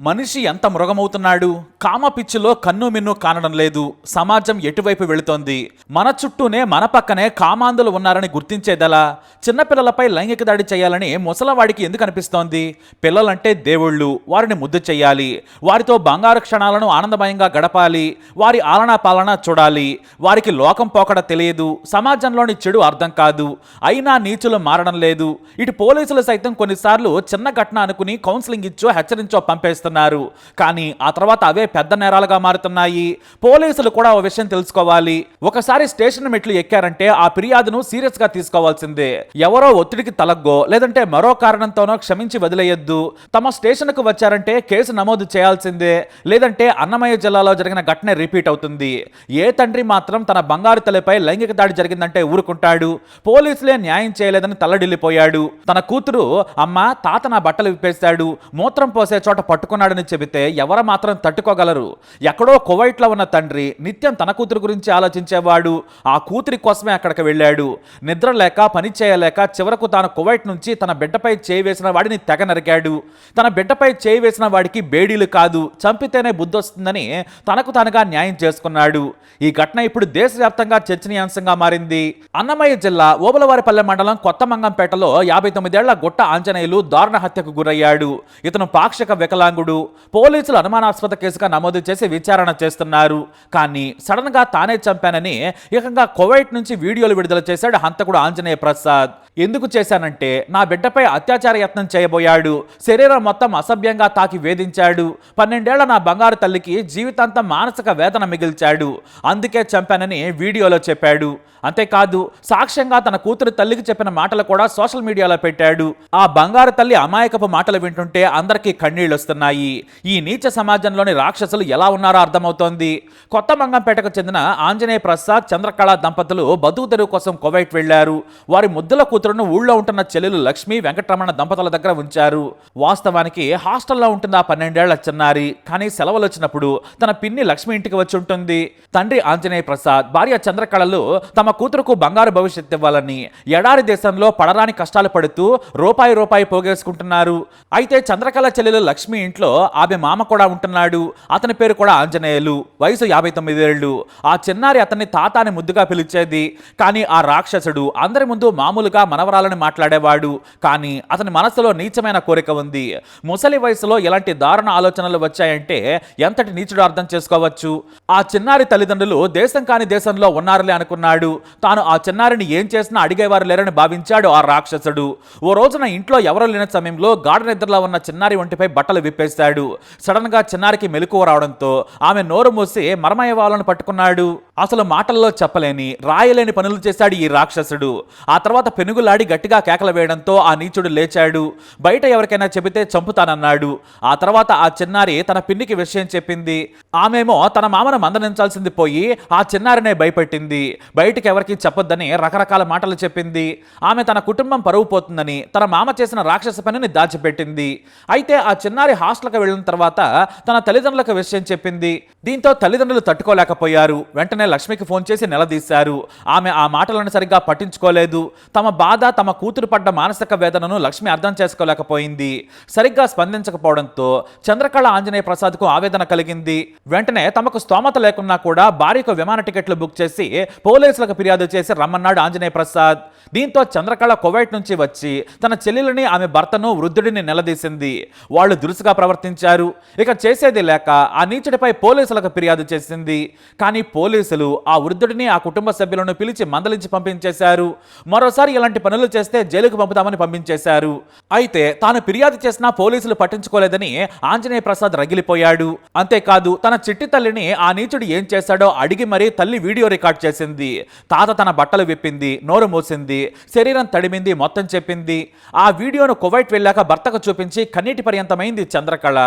మనిషి ఎంత మృగమవుతున్నాడు? కామ పిచ్చిలో కన్ను మిన్ను కానడం లేదు. సమాజం ఎటువైపు వెళుతోంది? మన చుట్టూనే మన పక్కనే కామాంధులు ఉన్నారని గుర్తించేదలా? చిన్నపిల్లలపై లైంగిక దాడి చేయాలని ముసలవాడికి ఎందుకు అనిపిస్తోంది? పిల్లలంటే దేవుళ్ళు వారిని ముద్దు చేయాలి. వారితో బంగారు క్షణాలను ఆనందమయంగా గడపాలి. వారి ఆలనా పాలన చూడాలి. వారికి లోకం పోకడ తెలియదు. సమాజంలోని చెడు అర్థం కాదు. అయినా నీచులు మారడం లేదు. ఇటు పోలీసులు సైతం కొన్నిసార్లు చిన్న ఘటన అనుకుని కౌన్సిలింగ్ ఇచ్చో హెచ్చరించో చేస్తున్నారు కానీ ఆ తర్వాత అవే పెద్ద నేరాలుగా మారుతున్నాయి. పోలీసులు కూడా ఓ విషయం తెలుసుకోవాలి. ఒకసారి స్టేషన్ మెట్లు ఎక్కారంటే ఆ ఫిర్యాదును సీరియస్గా తీసుకోవాల్సిందే. ఎవరో ఒత్తిడికి తలగ్గో లేదంటే మరో కారణంతోనో క్షమించి వదిలేయొద్దు. తమ స్టేషన్కు వచ్చారంటే కేసు నమోదు చేయాల్సిందే. లేదంటే అన్నమయ్య జిల్లాలో జరిగిన ఘటన రిపీట్ అవుతుంది. ఏ తండ్రి మాత్రం తన బంగారు తల్లిపై లైంగిక దాడి జరిగిందంటే ఊరుకుంటాడు. పోలీసులే న్యాయం చేయలేదని తల్లడిల్లిపోయాడు. తన కూతురు అమ్మ తాత నా బట్టలు విప్పేశాడు. మూత్రం పోసే చోట పట్టుకున్నాడని చెబితే ఎవరు మాత్రం తట్టుకోగలరు? ఎక్కడో కువైట్లో ఉన్న తండ్రి నిత్యం తన కూతురు గురించి ఆలోచించేవాడు. ఆ కూతురి కోసమే అక్కడికి వెళ్ళాడు. నిద్ర లేక పని చేయలేక చివరకు తాను కువైట్ నుంచి తన బిడ్డపై చేయి వేసిన వాడిని తెగ నరికాడు. తన బిడ్డపై చేయి వేసిన వాడికి బేడీలు కాదు చంపితేనే బుద్ధి వస్తుందని తనకు తానుగా న్యాయం చేసుకున్నాడు. ఈ ఘటన ఇప్పుడు దేశవ్యాప్తంగా చర్చనీయాంశంగా మారింది. అన్నమయ్య జిల్లా ఓబలవారిపల్లె మండలం కొత్త మంగంపేటలో యాభై తొమ్మిదేళ్ళ గుట్ట ఆంజనేయులు దారుణ హత్యకు గురయ్యాడు. ఇతను పాక్షిక వికలాంగుడు. పోలీసులు అనుమానాస్పద కేసుగా నమోదు చేసి విచారణ చేస్తున్నారు. కానీ సడన్గా తానే చంపానని ఏకంగా కువైట్ నుంచి వీడియోలు విడుదల చేశాడు హంతకుడు ఆంజనేయ ప్రసాద్. ఎందుకు చేశానంటే నా బిడ్డపై అత్యాచార యత్నం చేయబోయాడు. శరీరం మొత్తం అసభ్యంగా తాకి వేధించాడు. పన్నెండేళ్ళ నా బంగారు తల్లికి జీవితాంతం మానసిక వేదన మిగిల్చాడు. అందుకే చంపానని వీడియోలో చెప్పాడు. అంతేకాదు సాక్ష్యంగా తన కూతురు తల్లికి చెప్పిన మాటలు కూడా సోషల్ మీడియాలో పెట్టాడు. ఆ బంగారు తల్లి అమాయకపు మాటలు వింటుంటే అందరికీ కన్నీళ్ళు వస్తున్నాయి ఈ నీచ సమాజంలోని రాక్షసులు ఎలా ఉన్నారో అర్థమవుతోంది. కొత్త మంగంపేటకు చెందిన ఆంజనేయ ప్రసాద్ చంద్రకళ దంపతులు బతుకు తెరువు కోసం కువైట్ వెళ్ళారు వారి ముద్దుల కూతురును ఊళ్ళో ఉంటున్న చెల్లెలు లక్ష్మి వెంకటరమణ దంపతుల దగ్గర ఉంచారు. వాస్తవానికి హాస్టల్లో ఉంటుంది ఆ పన్నెండేళ్ళ చిన్నారి. కానీ సెలవులు వచ్చినప్పుడు తన పిన్ని లక్ష్మి ఇంటికి వచ్చి ఉంటుంది. తండ్రి ఆంజనేయ ప్రసాద్ భార్య చంద్రకళలు తమ కూతురుకు బంగారు భవిష్యత్తు ఇవ్వాలని ఎడారి దేశంలో పడరాని కష్టాలు పడుతూ రూపాయి రూపాయి పోగేసుకుంటున్నారు. అయితే చంద్రకళ చెల్లెలు లక్ష్మి ఇంట్లో ఆమె మామ కూడా ఉంటున్నాడు. అతని పేరు కూడా ఆంజనేయులు. వయసు యాభై తొమ్మిదేళ్ళు ఆ చిన్నారి అతన్ని తాత అని ముద్దుగా పిలిచేది. కానీ ఆ రాక్షసుడు అందరి ముందు మామూలుగా మనవరాలని మాట్లాడేవాడు. కానీ అతని మనసులో నీచమైన కోరిక ఉంది. ముసలి వయసులో ఇలాంటి దారుణ ఆలోచనలు వచ్చాయంటే ఎంతటి నీచుడు అర్థం చేసుకోవచ్చు? ఆ చిన్నారి తల్లిదండ్రులు దేశం కాని దేశంలో ఉన్నారులే అనుకున్నాడు. తాను ఆ చిన్నారిని ఏం చేసినా అడిగేవారు లేరని భావించాడు ఆ రాక్షసుడు. ఓ రోజున ఇంట్లో ఎవరు లేని సమయంలో గాఢ నిద్రలో ఉన్న చిన్నారి ఒంటిపై బట్టలు విప్పేసి సడన్గా చిన్నారికి మెలకువ రావడంతో ఆమె నోరు మూసి మరమయ్యవాళ్ళను పట్టుకున్నాడు. అసలు మాటల్లో చెప్పలేని రాయలేని పనులు చేశాడు ఈ రాక్షసుడు. ఆ తర్వాత పెనుగులాడి గట్టిగా కేకలు వేయడంతో ఆ నీచుడు లేచాడు. బయట ఎవరికైనా చెబితే చంపుతానన్నాడు. ఆ తర్వాత ఆ చిన్నారి తన పిన్నికి విషయం చెప్పింది. ఆమెమో తన మామను మందలించాల్సింది పోయి ఆ చిన్నారినే భయపెట్టింది. బయటికి ఎవరికి చెప్పొద్దని రకరకాల మాటలు చెప్పింది. ఆమె తన కుటుంబం పరువు పోతుందని తన మామ చేసిన రాక్షస పనిని దాచిపెట్టింది. అయితే ఆ చిన్నారి హాస్టల్కి వెళ్ళిన తర్వాత తన తల్లిదండ్రులకు విషయం చెప్పింది. దీంతో తల్లిదండ్రులు తట్టుకోలేకపోయారు. వెంటనే లక్ష్మికి ఫోన్ చేసి నిలదీశారు. ఆమె ఆ మాటలను సరిగ్గా పట్టించుకోలేదు. తమ బాధ తమ కూతురు పడ్డ మానసిక వేదనను లక్ష్మి అర్థం చేసుకోలేకపోయింది. సరిగ్గా స్పందించకపోవడంతో చంద్రకళ ఆంజనేయ ప్రసాద్కు ఆవేదన కలిగింది. వెంటనే తమకు స్తోమత లేకున్నా కూడా భార్యకు విమాన టికెట్లు బుక్ చేసి పోలీసులకు ఫిర్యాదు చేసి రమ్మన్నాడు ఆంజనేయ ప్రసాద్. దీంతో చంద్రకళ కువైట్ నుంచి వచ్చి తన చెల్లెలని ఆమె భర్తను వృద్ధుడిని నిలదీసింది. వాళ్ళు దురుసుగా ప్రవర్తించారు. ఇక చేసేది లేక ఆ నీచుడిపై పోలీసులకు ఫిర్యాదు చేసింది. కానీ పోలీసులు ఆ వృద్ధుడిని ఆ కుటుంబ సభ్యులను పిలిచి మందలించి పంపించేశారు. మరోసారి ఇలాంటి పనులు చేస్తే జైలుకు పంపుతామని పంపించేశారు. అయితే తాను ఫిర్యాదు చేసినా పోలీసులు పట్టించుకోలేదని ఆంజనేయ ప్రసాద్ రగిలిపోయాడు. అంతేకాదు తన చిట్టి తల్లిని ఆ నీచుడు ఏం చేశాడో అడిగి మరీ తల్లి వీడియో రికార్డ్ చేసింది. తాత తన బట్టలు విప్పింది నోరు మూసింది శరీరం తడిమింది మొత్తం చెప్పింది. ఆ వీడియోను కువైట్ వెళ్ళాక భర్తకు చూపించి కన్నీటి పర్యంతమైంది చంద్రకళ.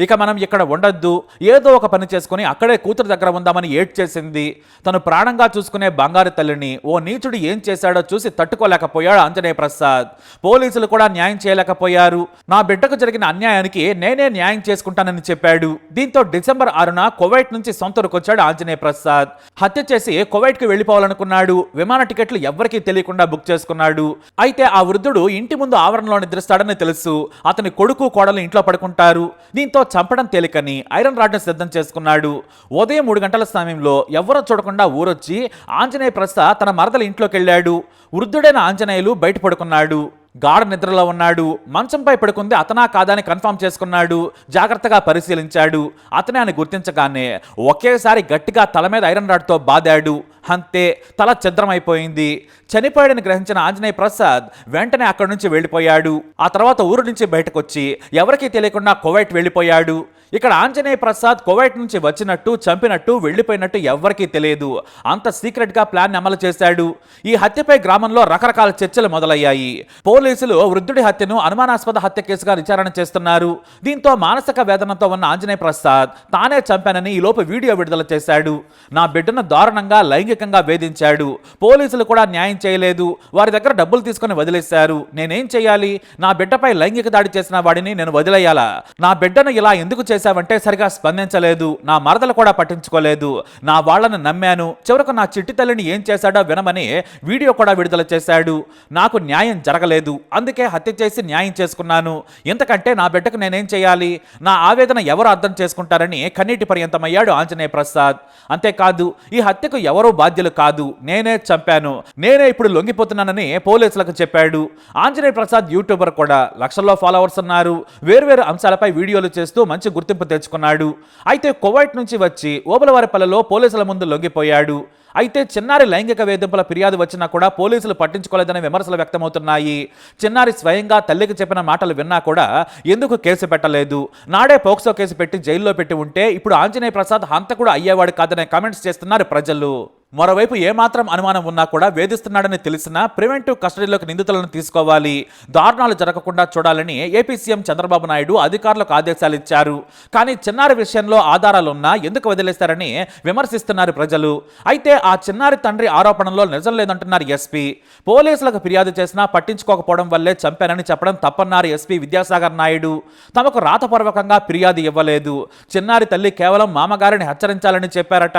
ఇక మనం ఇక్కడ ఉండొద్దు. ఏదో ఒక పని చేసుకుని అక్కడే కూతురు దగ్గర ఉందామని ఏడ్ చేసింది తను ప్రాణంగా చూసుకునే బంగారు తల్లిని ఓ నీచుడు ఏం చేశాడో చూసి తట్టుకోలేకపోయాడు? ఆంజనేయ ప్రసాద్. పోలీసులు కూడా న్యాయం చేయలేకపోయారు. నా బిడ్డకు జరిగిన అన్యాయానికి నేనే న్యాయం చేసుకుంటానని చెప్పాడు. దీంతో డిసెంబర్ ఆరున కువైట్ నుంచి సొంతూరుకు వచ్చాడు ఆంజనేయ ప్రసాద్. హత్య చేసి కువైట్కి వెళ్ళిపోవాలనుకున్నాడు. విమాన టికెట్లు ఎవరికీ తెలియకుండా బుక్ చేసుకున్నాడు. అయితే ఆ వృద్ధుడు ఇంటి ముందు ఆవరణలో నిద్రిస్తాడని తెలుసు. అతని కొడుకు కోడలు ఇంట్లో పడుకుంటారు. దీంతో చంపడం తేలికని ఐరన్ రాడ్ను సిద్ధం చేసుకున్నాడు. ఉదయం మూడు గంటల సమయంలో ఎవరో చూడకుండా ఊరొచ్చి ఆంజనేయ ప్రసాద్ తన మరదల ఇంట్లోకి వెళ్ళాడు వృద్ధుడైన ఆంజనేయులు బయట పడుకున్నాడు గాఢ నిద్రలో ఉన్నాడు. మంచంపై పడుకుంది అతనా కాదా అని కన్ఫర్మ్ చేసుకున్నాడు. జాగ్రత్తగా పరిశీలించాడు. అతనే అని గుర్తించగానే ఒకేసారి గట్టిగా తల మీద ఐరన్ రాడ్తో బాదాడు. అంతే తల ఛిద్రమైపోయింది. చనిపోయాడని గ్రహించిన ఆంజనేయ ప్రసాద్ వెంటనే అక్కడి నుంచి వెళ్ళిపోయాడు. ఆ తర్వాత ఊరు నుంచి బయటకొచ్చి ఎవరికీ తెలియకుండా కువైట్ వెళ్ళిపోయాడు. ఇక్కడ ఆంజనేయ ప్రసాద్ కువైట్ నుంచి వచ్చినట్టు చంపినట్టు వెళ్ళిపోయినట్టు ఎవ్వరికీ తెలియదు. అంత సీక్రెట్గా ప్లాన్ అమలు చేశాడు. ఈ హత్యపై గ్రామంలో రకరకాల చర్చలు మొదలయ్యాయి. పోలీసులు వృద్ధుడి హత్యను అనుమానాస్పద హత్య కేసుగా విచారణ చేస్తున్నారు. దీంతో మానసిక వేదనతో ఉన్న ఆంజనేయ ప్రసాద్ తానే చంపానని ఈ వీడియో విడుదల చేశాడు. నా బిడ్డను దారుణంగా లైంగికంగా వేధించాడు. పోలీసులు కూడా న్యాయం చేయలేదు. వారి దగ్గర డబ్బులు తీసుకుని వదిలేశారు. నేనేం చేయాలి? నా బిడ్డపై లైంగిక దాడి చేసిన వాడిని నేను వదిలేయాలా? నా బిడ్డను ఇలా ఎందుకు చేశావంటే సరిగా స్పందించలేదు. నా మరదలు కూడా పట్టించుకోలేదు. నా వాళ్ళని నమ్మాను. చివరకు నా చిట్టి తల్లిని ఏం చేశాడో వినమని వీడియో కూడా విడుదల చేశాడు. నాకు న్యాయం జరగలేదు. అందుకే హత్య చేసి న్యాయం చేసుకున్నాను. ఎందుకంటే నా బిడ్డకు నేనేం చేయాలి? నా ఆవేదన ఎవరు అర్థం చేసుకుంటారని కన్నీటి పర్యంతమయ్యాడు ఆంజనేయ ప్రసాద్. అంతేకాదు ఈ హత్యకు ఎవరూ బాధ్యులు కాదు. నేనే చంపాను. నేనే ఇప్పుడు లొంగిపోతున్నానని పోలీసులకు చెప్పాడు. ఆంజనేయ ప్రసాద్ యూట్యూబర్ కూడా. లక్షల్లో ఫాలోవర్స్ ఉన్నారు. వేర్వేరు అంశాలపై వీడియోలు చేస్తూ మంచి గుర్తు గుర్తింపు తెచ్చుకున్నాడు. అయితే కువైట్ నుంచి వచ్చి ఓబలవారిపల్లిలో పోలీసుల ముందు లొంగిపోయాడు. అయితే చిన్నారి లైంగిక వేధింపుల ఫిర్యాదు వచ్చినా కూడా పోలీసులు పట్టించుకోలేదనే విమర్శలు వ్యక్తమవుతున్నాయి. చిన్నారి స్వయంగా తల్లికి చెప్పిన మాటలు విన్నా కూడా ఎందుకు కేసు పెట్టలేదు? నాడే పోక్సో కేసు పెట్టి జైల్లో పెట్టి ఉంటే ఇప్పుడు ఆంజనేయ ప్రసాద్ హంతకుడు అయ్యేవాడు కాదనే కామెంట్స్ చేస్తున్నారు ప్రజలు. మరోవైపు ఏమాత్రం అనుమానం ఉన్నా కూడా వేధిస్తున్నాడని తెలిసినా ప్రివెంటివ్ కస్టడీలోకి నిందితులను తీసుకోవాలి. దారుణాలు జరగకుండా చూడాలని ఏపీ సీఎం చంద్రబాబు నాయుడు అధికారులకు ఆదేశాలు ఇచ్చారు. కానీ చిన్నారి విషయంలో ఆధారాలున్నా ఎందుకు వదిలేస్తారని విమర్శిస్తున్నారు ప్రజలు. అయితే ఆ చిన్నారి తండ్రి ఆరోపణలో నిజం లేదంటున్నారు ఎస్పీ. పోలీసులకు ఫిర్యాదు చేసినా పట్టించుకోకపోవడం వల్లే చంపానని చెప్పడం తప్పన్నారు ఎస్పీ విద్యాసాగర్ నాయుడు. తమకు రాతపూర్వకంగా ఫిర్యాదు ఇవ్వలేదు. చిన్నారి తల్లి కేవలం మామగారిని హెచ్చరించాలని చెప్పారట.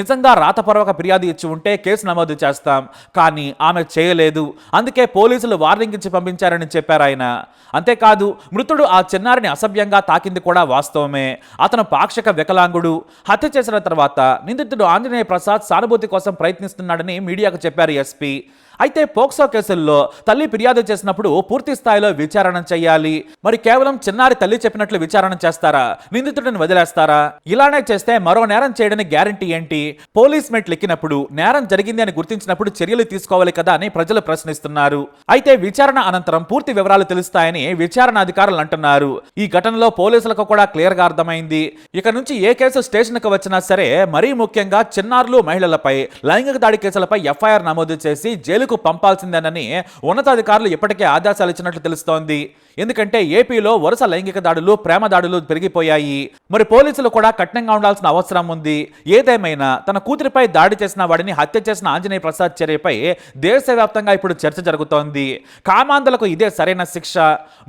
నిజంగా రాతపూర్వక ఫిర్యాదు ఇచ్చి ఉంటే కేసు నమోదు చేస్తాం. కానీ ఆమె చేయలేదు. అందుకే పోలీసులు వార్నింగ్ ఇచ్చి పంపించారని చెప్పారు ఆయన. అంతేకాదు మృతుడు ఆ చిన్నారిని అసభ్యంగా తాకింది కూడా వాస్తవమే. అతను పాక్షిక వికలాంగుడు. హత్య చేసిన తర్వాత నిందితుడు ఆంజనేయ ప్రసాద్ సానుభూతి కోసం ప్రయత్నిస్తున్నాడని మీడియాకు చెప్పారు ఎస్పీ. అయితే పోక్సో కేసుల్లో తల్లి ఫిర్యాదు చేసినప్పుడు పూర్తి స్థాయిలో విచారణ చేయాలి. మరి కేవలం చిన్నారి తల్లి చెప్పినట్లు విచారణ చేస్తారా? నిందితుడిని వదిలేస్తారా? ఇలానే చేస్తే మరో నేరం చేయడానికి గ్యారంటీ ఏంటి? పోలీస్ మెట్లు ఎక్కినప్పుడు నేరం జరిగింది అని గుర్తించినప్పుడు చర్యలు తీసుకోవాలి కదా అని ప్రజలు ప్రశ్నిస్తున్నారు. అయితే విచారణ అనంతరం పూర్తి వివరాలు తెలుస్తాయని విచారణ అధికారులు అంటున్నారు. ఈ ఘటనలో పోలీసులకు కూడా క్లియర్గా అర్థమైంది. ఇక నుంచి ఏ కేసు స్టేషన్కు వచ్చినా సరే మరీ ముఖ్యంగా చిన్నారులు మహిళలపై లైంగిక దాడి కేసులపై ఎఫ్ఐఆర్ నమోదు చేసి జైలు జైలుకు పంపాల్సిందేనని ఉన్నతాధికారులు ఇప్పటికే ఆదేశాలు ఇచ్చినట్లు తెలుస్తోంది. ఎందుకంటే ఏపీలో వరుస లైంగిక దాడులు ప్రేమ దాడులు పెరిగిపోయాయి. మరి పోలీసులు కూడా కఠినంగా ఉండాల్సిన అవసరం ఉంది. ఏదేమైనా తన కూతురిపై దాడి చేసిన వాడిని హత్య చేసిన ఆంజనేయ ప్రసాద్ చర్యపై దేశవ్యాప్తంగా ఇప్పుడు చర్చ జరుగుతోంది. కామాంధులకు ఇదే సరైన శిక్ష.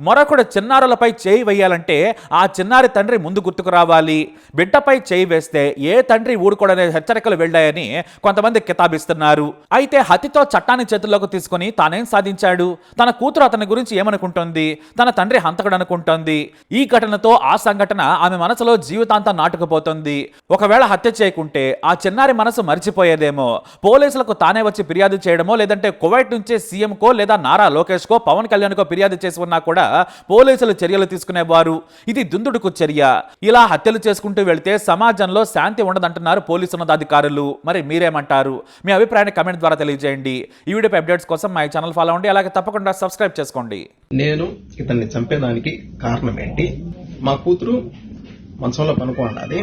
మరొకడు చిన్నారులపై చేయి వేయాలంటే ఆ చిన్నారి తండ్రి ముందు గుర్తుకు రావాలి. బిడ్డపై చేయి వేస్తే ఏ తండ్రి ఊరుకోడనే హెచ్చరికలు వెళ్ళాయని కొంతమంది కితాబిస్తున్నారు. అయితే హత్యతో చట్టాన్ని చేతుల్లోకి తీసుకొని తానేం సాధించాడు? తన కూతురు అతని గురించి ఏమనుకుంటోంది? తన తండ్రి హంతకుడు అనుకుంటోంది ఈ ఘటనతో ఆ సంఘటన ఆమె మనసులో జీవితాంతం నాటుకుపోతుంది. ఒకవేళ హత్య చేయకుంటే ఆ చిన్నారి మనసు మర్చిపోయేదేమో? పోలీసులకు తానే వచ్చి ఫిర్యాదు చేయడమో లేదంటే కువైట్ నుంచే సీఎంకో లేదా నారా లోకేష్కో పవన్ కళ్యాణ్కో ఫిర్యాదు చేసి ఉన్నా కూడా పోలీసులు చర్యలు తీసుకునేవారు. ఇది దుందుడుకు చర్య. ఇలా హత్యలు చేసుకుంటూ వెళ్తే సమాజంలో శాంతి ఉండదంటున్నారు పోలీసు ఉన్నతాధికారులు. మరి మీరేమంటారు? మీ అభిప్రాయాన్ని కమెంట్ ద్వారా తెలియజేయండి. ఈ వీడియోపై అప్డేట్స్ కోసం మా ఛానల్ ఫాలో అవ్వండి. అలాగే తప్పకుండా సబ్స్క్రైబ్ చేసుకోండి. నేను ఇతన్ని చంపేదానికి కారణం ఏంటి? మా కూతురు మంచంలో పనుకోండి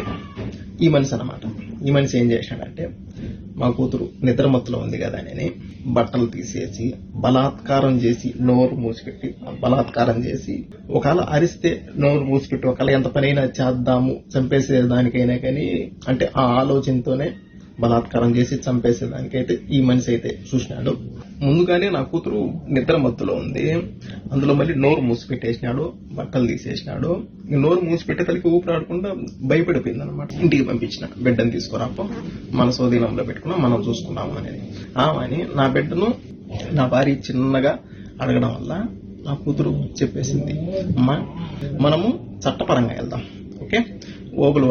ఈ మనిషి అన్నమాట. ఈ మనిషి ఏం చేశాడంటే మా కూతురు నిద్రమత్తులో ఉంది కదా అని బట్టలు తీసేసి బలాత్కారం చేసి నోరు మూసిపెట్టి బలాత్కారం చేసి ఒకవేళ అరిస్తే నోరు మూసిపెట్టి ఒకవేళ ఎంత పనైనా చేద్దాము చంపేసే దానికైనా కానీ అంటే ఆ ఆలోచనతోనే బలాత్కారం చేసి చంపేసే దానికైతే ఈ మనిషి అయితే చూసినాడు. ముందుగానే నా కూతురు నిద్ర మత్తులో ఉంది. అందులో మళ్ళీ నోరు మూసిపెట్టేసినాడు బట్టలు తీసేసినాడు. నోరు మూసిపెట్టే తలకి ఊపిరాడకుండా భయపడిపోయింది అనమాట ఇంటికి పంపించిన బిడ్డను తీసుకురాపో మన స్వాధీనంలో పెట్టుకున్నాం మనం చూసుకున్నాము అనేది. ఆమె నా బిడ్డను నా భార్య చిన్నగా అడగడం వల్ల నా కూతురు చెప్పేసింది అమ్మా మనము చట్టపరంగా వెళ్దాం. ఓకే? ఓగులు